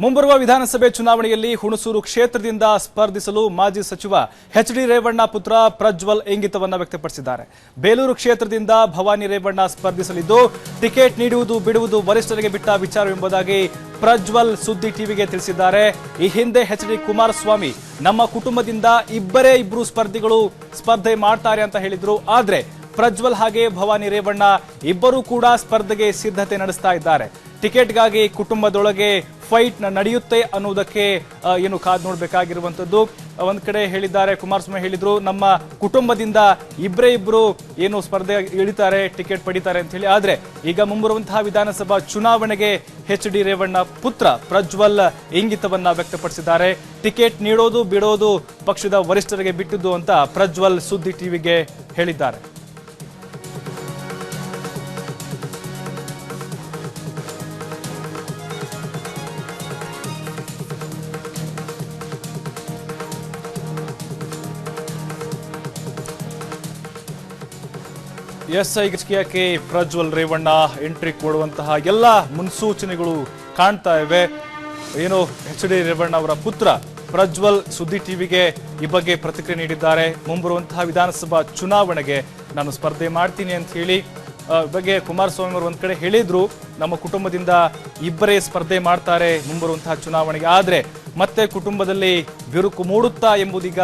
ಮುಂಬರುವ ವಿಧಾನಸಭೆ ಚುನಾವಣೆಯಲ್ಲಿ ಹುಣಸೂರು ಕ್ಷೇತ್ರದಿಂದ ಸ್ಪರ್ಧಿಸಲು ಮಾಜಿ ಸಚಿವ ಎಚ್ ಡಿ ರೇವಣ್ಣ ಪುತ್ರ ಪ್ರಜ್ವಲ್ ಇಂಗಿತವನ್ನು ವ್ಯಕ್ತಪಡಿಸಿದ್ದಾರೆ. ಬೇಲೂರು ಕ್ಷೇತ್ರದಿಂದ ಭವಾನಿ ರೇವಣ್ಣ ಸ್ಪರ್ಧಿಸಲಿದ್ದು, ಟಿಕೆಟ್ ನೀಡುವುದು ಬಿಡುವುದು ವರಿಷ್ಠರಿಗೆ ಬಿಟ್ಟ ವಿಚಾರವೆಂಬುದಾಗಿ ಪ್ರಜ್ವಲ್ ಸುದ್ದಿ ಟಿವಿಗೆ ತಿಳಿಸಿದ್ದಾರೆ. ಈ ಹಿಂದೆ ಎಚ್ ಡಿ ಕುಮಾರಸ್ವಾಮಿ ನಮ್ಮ ಕುಟುಂಬದಿಂದ ಇಬ್ಬರೇ ಇಬ್ಬರು ಸ್ಪರ್ಧಿಗಳು ಸ್ಪರ್ಧೆ ಮಾಡ್ತಾರೆ ಅಂತ ಹೇಳಿದ್ರು. ಆದ್ರೆ ಪ್ರಜ್ವಲ್ ಹಾಗೆ ಭವಾನಿ ರೇವಣ್ಣ ಇಬ್ಬರೂ ಕೂಡ ಸ್ಪರ್ಧೆಗೆ ಸಿದ್ಧತೆ ನಡೆಸ್ತಾ ಇದ್ದಾರೆ. ಟಿಕೆಟ್ಗಾಗಿ ಕುಟುಂಬದೊಳಗೆ ಫೈಟ್ ನಡೆಯುತ್ತೆ ಅನ್ನೋದಕ್ಕೆ ಏನು ಕಾದ್ ನೋಡಬೇಕಾಗಿರುವಂಥದ್ದು. ಒಂದ್ ಕಡೆ ಹೇಳಿದ್ದಾರೆ, ಕುಮಾರಸ್ವಾಮಿ ಹೇಳಿದ್ರು, ನಮ್ಮ ಕುಟುಂಬದಿಂದ ಇಬ್ಬರೇ ಇಬ್ರು ಏನು ಸ್ಪರ್ಧೆ ಇಳಿತಾರೆ ಟಿಕೆಟ್ ಪಡಿತಾರೆ ಅಂತ ಹೇಳಿ ಆದ್ರೆ ಈಗ ಮುಂಬರುವಂತಹ ವಿಧಾನಸಭಾ ಚುನಾವಣೆಗೆ ಎಚ್ ಡಿ ರೇವಣ್ಣ ಪುತ್ರ ಪ್ರಜ್ವಲ್ ಇಂಗಿತವನ್ನ ವ್ಯಕ್ತಪಡಿಸಿದ್ದಾರೆ. ಟಿಕೆಟ್ ನೀಡೋದು, ಬಿಡೋದು ಪಕ್ಷದ ವರಿಷ್ಠರಿಗೆ ಬಿಟ್ಟಿದ್ದು ಅಂತ ಪ್ರಜ್ವಲ್ ಸುದ್ದಿ ಟಿವಿಗೆ ಹೇಳಿದ್ದಾರೆ. SI K Prajwal Revanna entry ಕೊಡುವಂತಹ ಎಲ್ಲ ಮುನ್ಸೂಚನೆಗಳು ಕಾಣ್ತಾ ಇವೆ. ಏನು ಎಚ್ ಡಿ ರೇವಣ್ಣ ಅವರ ಪುತ್ರ ಪ್ರಜ್ವಲ್ ಸುದ್ದಿ ಟಿವಿಗೆ ಈ ಬಗ್ಗೆ ಪ್ರತಿಕ್ರಿಯೆ ನೀಡಿದ್ದಾರೆ. ಮುಂಬರುವಂತಹ ವಿಧಾನಸಭಾ ಚುನಾವಣೆಗೆ ನಾನು ಸ್ಪರ್ಧೆ ಮಾಡ್ತೀನಿ ಅಂತ ಹೇಳಿ ಬಗ್ಗೆ ಕುಮಾರಸ್ವಾಮಿ ಅವರು ಒಂದ್ ಕಡೆ ಹೇಳಿದ್ರು. ನಮ್ಮ ಕುಟುಂಬದಿಂದ ಇಬ್ಬರೇ ಸ್ಪರ್ಧೆ ಮಾಡ್ತಾರೆ ಮುಂಬರುವಂತಹ ಚುನಾವಣೆಗೆ. ಆದ್ರೆ ಮತ್ತೆ ಕುಟುಂಬದಲ್ಲಿ ಬಿರುಕು ಮೂಡುತ್ತಾ ಎಂಬುದೀಗ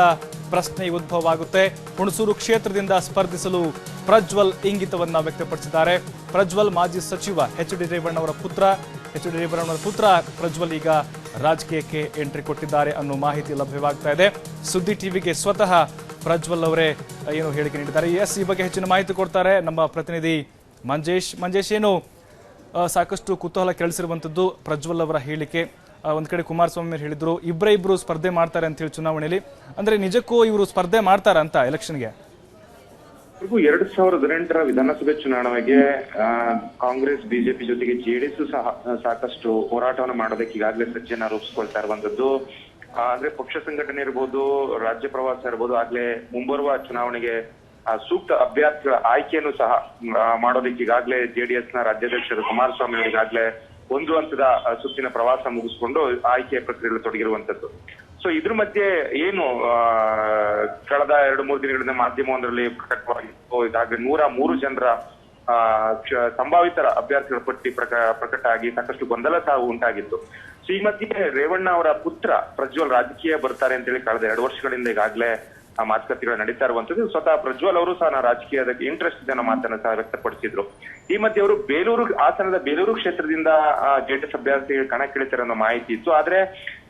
ಪ್ರಶ್ನೆ ಉದ್ಭವ ಆಗುತ್ತೆ ಹುಣಸೂರು ಕ್ಷೇತ್ರದಿಂದ ಸ್ಪರ್ಧಿಸಲು ಪ್ರಜ್ವಲ್ ಇಂಗಿತವನ್ನ ವ್ಯಕ್ತಪಡಿಸಿದ್ದಾರೆ. ಪ್ರಜ್ವಲ್ ಮಾಜಿ ಸಚಿವ ಎಚ್ ಡಿ ರೇವಣ್ಣವರ ಪುತ್ರ. ಎಚ್ ಡಿ ರೇವಣ್ಣವರ ಪುತ್ರ ಪ್ರಜ್ವಲ್ ಈಗ ರಾಜಕೀಯಕ್ಕೆ ಎಂಟ್ರಿ ಕೊಟ್ಟಿದ್ದಾರೆ ಅನ್ನೋ ಮಾಹಿತಿ ಲಭ್ಯವಾಗ್ತಾ ಇದೆ. ಸುದ್ದಿ ಟಿವಿಗೆ ಸ್ವತಃ ಪ್ರಜ್ವಲ್ ಅವರೇ ಏನು ಹೇಳಿಕೆ ನೀಡಿದ್ದಾರೆ. ಎಸ್ ಈ ಬಗ್ಗೆ ಹೆಚ್ಚಿನ ಮಾಹಿತಿ ಕೊಡ್ತಾರೆ ನಮ್ಮ ಪ್ರತಿನಿಧಿ ಮಂಜೇಶ್. ಮಂಜೇಶ್, ಏನು ಸಾಕಷ್ಟು ಕುತೂಹಲ ಕೆಳಿಸಿರುವಂತದ್ದು ಪ್ರಜ್ವಲ್ ಅವರ ಹೇಳಿಕೆ. ಒಂದು ಕಡೆ ಕುಮಾರಸ್ವಾಮಿ ಅವರು ಹೇಳಿದ್ರು ಇಬ್ಬರೇ ಇಬ್ಬರು ಸ್ಪರ್ಧೆ ಮಾಡ್ತಾರೆ ಅಂತ ಹೇಳಿ ಚುನಾವಣೆಯಲ್ಲಿ. ಅಂದ್ರೆ ನಿಜಕ್ಕೂ ಇವರು ಸ್ಪರ್ಧೆ ಮಾಡ್ತಾರ ಅಂತ ಎಲೆಕ್ಷನ್ಗೆ ಎರಡ್ ಸಾವಿರದ ಹದಿನೆಂಟರ ವಿಧಾನಸಭೆ ಚುನಾವಣೆಗೆ ಕಾಂಗ್ರೆಸ್, ಬಿಜೆಪಿ ಜೊತೆಗೆ ಜೆಡಿಎಸ್ ಸಹ ಸಾಕಷ್ಟು ಹೋರಾಟವನ್ನು ಮಾಡೋದಕ್ಕೆ ಈಗಾಗಲೇ ಸಜ್ಜನ ರೂಪಿಸ್ಕೊಳ್ತಾ ಇರುವಂತದ್ದು. ಅಂದ್ರೆ ಪಕ್ಷ ಸಂಘಟನೆ ಇರ್ಬೋದು, ರಾಜ್ಯ ಪ್ರವಾಸ ಇರ್ಬೋದು, ಆಗ್ಲೇ ಮುಂಬರುವ ಚುನಾವಣೆಗೆ ಸೂಕ್ತ ಅಭ್ಯರ್ಥಿಗಳ ಆಯ್ಕೆಯನ್ನು ಸಹ ಮಾಡೋದಕ್ಕೆ ಈಗಾಗಲೇ ಜೆಡಿಎಸ್ನ ರಾಜ್ಯಾಧ್ಯಕ್ಷರು ಕುಮಾರಸ್ವಾಮಿ ಅವರು ಒಂದು ಹಂತದ ಸುತ್ತಿನ ಪ್ರವಾಸ ಮುಗಿಸ್ಕೊಂಡು ಆಯ್ಕೆ ಪ್ರಕ್ರಿಯೆಯಲ್ಲಿ ತೊಡಗಿರುವಂತದ್ದು. ಸೊ ಇದ್ರ ಮಧ್ಯೆ ಏನು ಎರಡು ಮೂರು ದಿನಗಳಿಂದ ಮಾಧ್ಯಮವೊಂದರಲ್ಲಿ ಪ್ರಕಟವಾಗಿತ್ತು. ಇದಾಗಲೇ ನೂರ ಮೂರು ಜನರ ಸಂಭಾವಿತರ ಅಭ್ಯರ್ಥಿಗಳ ಪಟ್ಟಿ ಪ್ರಕ, ಪ್ರಕಟ ಆಗಿ ಸಾಕಷ್ಟು ಗೊಂದಲ ಸಹ ಉಂಟಾಗಿತ್ತು. ಸೊ ಈ ಮಧ್ಯೆ ರೇವಣ್ಣ ಅವರ ಪುತ್ರ ಪ್ರಜ್ವಲ್ ರಾಜಕೀಯ ಬರ್ತಾರೆ ಅಂತೇಳಿ ಕಳೆದ ಎರಡು ವರ್ಷಗಳಿಂದ ಈಗಾಗಲೇ ಮಾತುಕತೆಗಳು ನಡೀತಾ ಇರುವಂತದ್ದು ಸ್ವತಃ ಪ್ರಜ್ವಲ್ ಅವರು ಸಹ ನಾ ರಾಜಕೀಯದ ಇಂಟ್ರೆಸ್ಟ್ ಇದೆ ಅನ್ನೋ ಮಾತನ್ನ ಸಹ ವ್ಯಕ್ತಪಡಿಸಿದ್ರು. ಈ ಮಧ್ಯೆ ಅವರು ಬೇಲೂರು ಆಸನದ ಬೇಲೂರು ಕ್ಷೇತ್ರದಿಂದ ಜೆಡಿಎಸ್ ಅಭ್ಯರ್ಥಿ ಕಣಕ್ಕಿಳಿತಾರೆ ಅನ್ನೋ ಮಾಹಿತಿ ಇತ್ತು. ಆದ್ರೆ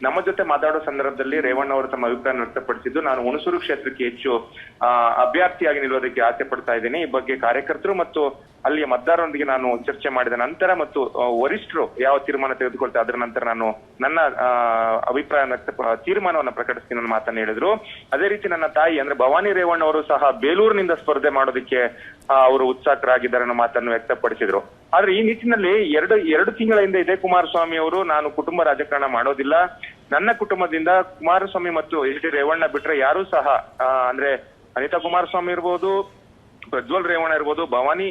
ನಮ್ಮ ಜೊತೆ ಮಾತಾಡೋ ಸಂದರ್ಭದಲ್ಲಿ ರೇವಣ್ಣ ಅವರು ತಮ್ಮ ಅಭಿಪ್ರಾಯ ವ್ಯಕ್ತಪಡಿಸಿದ್ದು, ನಾನು ಹುಣಸೂರು ಕ್ಷೇತ್ರಕ್ಕೆ ಹೆಚ್ಚು ಅಭ್ಯರ್ಥಿಯಾಗಿ ನಿಲ್ಲೋದಕ್ಕೆ ಆಸೆ ಪಡ್ತಾ ಇದ್ದೇನೆ. ಈ ಬಗ್ಗೆ ಕಾರ್ಯಕರ್ತರು ಮತ್ತು ಅಲ್ಲಿಯ ಮತದಾರರೊಂದಿಗೆ ನಾನು ಚರ್ಚೆ ಮಾಡಿದ ನಂತರ ಮತ್ತು ವರಿಷ್ಠರು ಯಾವ ತೀರ್ಮಾನ ತೆಗೆದುಕೊಳ್ತಾ ಅದರ ನಂತರ ನಾನು ನನ್ನ ಅಭಿಪ್ರಾಯ ತೀರ್ಮಾನವನ್ನು ಪ್ರಕಟಿಸ್ತೀನಿ ನನ್ನ ಮಾತನ್ನ ಹೇಳಿದ್ರು. ಅದೇ ರೀತಿ ನನ್ನ ತಾಯಿ ಅಂದ್ರೆ ಭವಾನಿ ರೇವಣ್ಣ ಅವರು ಸಹ ಬೇಲೂರಿನಿಂದ ಸ್ಪರ್ಧೆ ಮಾಡೋದಕ್ಕೆ ಅವರು ಉತ್ಸಾಹರಾಗಿದ್ದಾರೆ ಅನ್ನೋ ಮಾತನ್ನು ವ್ಯಕ್ತಪಡಿಸಿದ್ರು. ಆದ್ರೆ ಈ ನಿಟ್ಟಿನಲ್ಲಿ ಎರಡು ಎರಡು ತಿಂಗಳ ಹಿಂದೆ ಇದೆ ಕುಮಾರಸ್ವಾಮಿ ಅವರು ನಾನು ಕುಟುಂಬ ರಾಜಕಾರಣ ಮಾಡೋದಿಲ್ಲ. ನನ್ನ ಕುಟುಂಬದಿಂದ ಕುಮಾರಸ್ವಾಮಿ ಮತ್ತು ಎಚ್ ಡಿ ರೇವಣ್ಣ ಬಿಟ್ರೆ ಯಾರು ಸಹ ಅಂದ್ರೆ ಅನಿತಾ ಕುಮಾರಸ್ವಾಮಿ ಇರ್ಬೋದು, ಪ್ರಜ್ವಲ್ ರೇವಣ್ಣ ಇರ್ಬೋದು, ಭವಾನಿ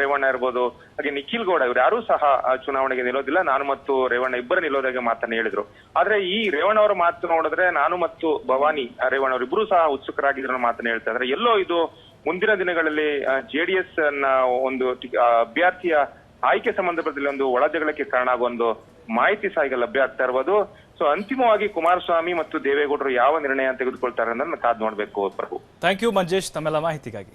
ರೇವಣ್ಣ ಇರ್ಬೋದು, ಹಾಗೆ ನಿಖಿಲ್ ಗೌಡ ಇವ್ರು ಯಾರೂ ಸಹ ಚುನಾವಣೆಗೆ ನಿಲ್ಲೋದಿಲ್ಲ. ನಾನು ಮತ್ತು ರೇವಣ್ಣ ಇಬ್ಬರು ನಿಲ್ಲೋದಾಗೆ ಮಾತನ್ನ ಹೇಳಿದ್ರು. ಆದ್ರೆ ಈ ರೇವಣ್ಣ ಅವರ ಮಾತು ನೋಡಿದ್ರೆ ನಾನು ಮತ್ತು ಭವಾನಿ ರೇವಣ್ಣ ಅವರು ಇಬ್ರು ಸಹ ಉತ್ಸುಕರಾಗಿದ್ರು ಮಾತನ್ನ ಹೇಳ್ತಾ ಇದ್ರೆ ಎಲ್ಲೋ ಇದು ಮುಂದಿನ ದಿನಗಳಲ್ಲಿ ಜೆಡಿಎಸ್ನ ಒಂದು ಅಭ್ಯರ್ಥಿಯ ಆಯ್ಕೆ ಸಂಬಂಧದಲ್ಲಿ ಒಂದು ಒಳಜಗಳಕ್ಕೆ ಕಾರಣ ಆಗುವ ಒಂದು ಮಾಹಿತಿ ಸಹ ಈಗ ಲಭ್ಯ ಆಗ್ತಾ ಇರ್ಬೋದು. ಸೊ ಅಂತಿಮವಾಗಿ ಕುಮಾರಸ್ವಾಮಿ ಮತ್ತು ದೇವೇಗೌಡರು ಯಾವ ನಿರ್ಣಯ ತೆಗೆದುಕೊಳ್ತಾರೆ ಅನ್ನೋದನ್ನ ಕಾದ್ ನೋಡ್ಬೇಕು ಪ್ರಭು. ಥ್ಯಾಂಕ್ ಯು ಮಂಜೇಶ್, ತಮ್ಮೆಲ್ಲ ಮಾಹಿತಿಗಾಗಿ.